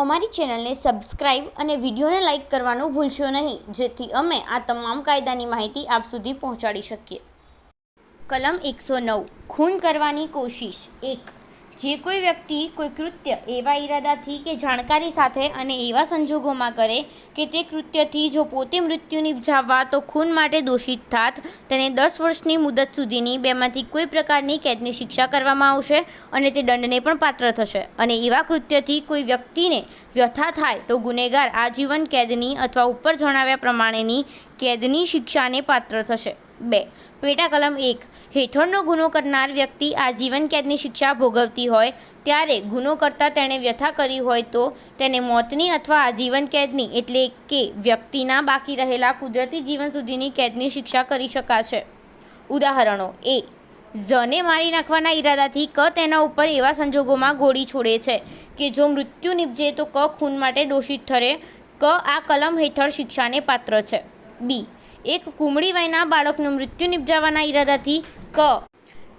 અમારી ચેનલને સબસ્ક્રાઇબ અને વિડીયોને લાઇક કરવાનું ભૂલશો નહીં, જેથી અમે આ તમામ કાયદાની માહિતી આપ સુધી પહોંચાડી શકીએ. કલમ એકસો નવ, ખૂન કરવાની કોશિશ. એક જે કોઈ વ્યક્તિ, કોઈ કૃત્ય એવા ઈરાદાથી કે જાણકારી સાથે અને એવા સંજોગોમાં કરે કે તે કૃત્યથી જો પોતે મૃત્યુ નિપજાવવા તો ખૂન માટે દોષિત થાત, તેને દસ વર્ષની મુદત સુધીની બેમાંથી કોઈ પ્રકારની કેદની શિક્ષા કરવામાં આવશે અને તે દંડને પણ પાત્ર થશે. અને એવા કૃત્યથી કોઈ વ્યક્તિને વ્યથા થાય તો ગુનેગાર આજીવન કેદની અથવા ઉપર જણાવ્યા પ્રમાણેની કેદની શિક્ષાને પાત્ર થશે. બે. પેટા કલમ એક. હેઠળનો ગુનો કરનાર વ્યક્તિ આજીવન કેદની શિક્ષા ભોગવતી હોય, ત્યારે ગુનો કરતાં તેણે વ્યથા કરી હોય તો તેને મોતની અથવા આજીવન કેદની એટલે કે વ્યક્તિના બાકી રહેલા કુદરતી જીવન સુધીની કેદની શિક્ષા કરી શકાશે. ઉદાહરણો. એ. ઝને મારી નાખવાના ઈરાદાથી ક તેના ઉપર એવા સંજોગોમાં ગોળી છોડે છે કે જો મૃત્યુ નિપજે તો ક ખૂન માટે દોષિત ઠરે. ક આ કલમ હેઠળ શિક્ષાને પાત્ર છે. બી. એક કુમળી વયના બાળકનું મૃત્યુ નિપજાવવાના ઈરાદાથી ક.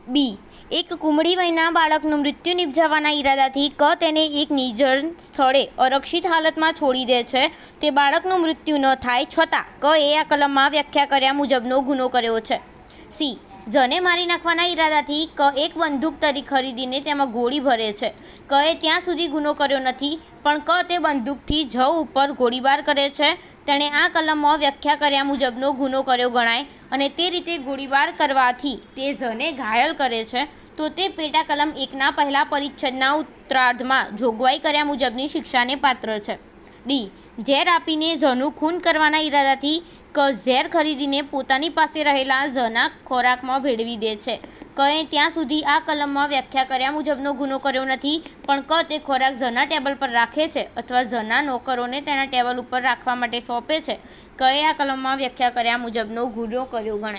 બી. એક કુમળી વયના બાળકનું મૃત્યુ નિપજાવવાના ઈરાદાથી ક તેને એક નિર્જન સ્થળે અરક્ષિત હાલતમાં છોડી દે છે. તે બાળકનું મૃત્યુ ન થાય છતાં ક એ આ કલમમાં વ્યાખ્યા કર્યા મુજબનો ગુનો કર્યો છે. સી. ઝને મારી નાખવાના ઈરાદાથી ક એક બંદૂક તરી ખરીદીને તેમાં ગોળી ભરે છે. કએ ત્યાં સુધી ગુનો કર્યો નથી, પણ ક તે બંદૂકથી જ ઉપર ગોળીબાર કરે છે. તેણે આ કલમમાં વ્યાખ્યા કર્યા મુજબનો ગુનો કર્યો ગણાય અને તે રીતે ગોળીબાર કરવાથી તે ઝને ઘાયલ કરે છે. તો તે પેટા કલમ એકના પહેલા પરિચ્છદના ઉત્તરાર્ધમાં જોગવાઈ કર્યા મુજબની શિક્ષાને પાત્ર છે. ડી. ઝેર આપીને ઝનું ખૂન કરવાના ઈરાદાથી ઝેર ખરીદીને પોતાની પાસે રહેલા ઝના ખોરાકમાં ભેળવી દે છે. કએ ત્યાં સુધી આ કલમમાં વ્યાખ્યા કર્યા મુજબનો ગુનો કર્યો નથી, પણ ક તે ખોરાક ઝના ટેબલ પર રાખે છે અથવા ઝના નોકરોને તેના ટેબલ ઉપર રાખવા માટે સોંપે છે. કએ આ કલમમાં વ્યાખ્યા કર્યા મુજબનો ગુનો કર્યો ગણાય.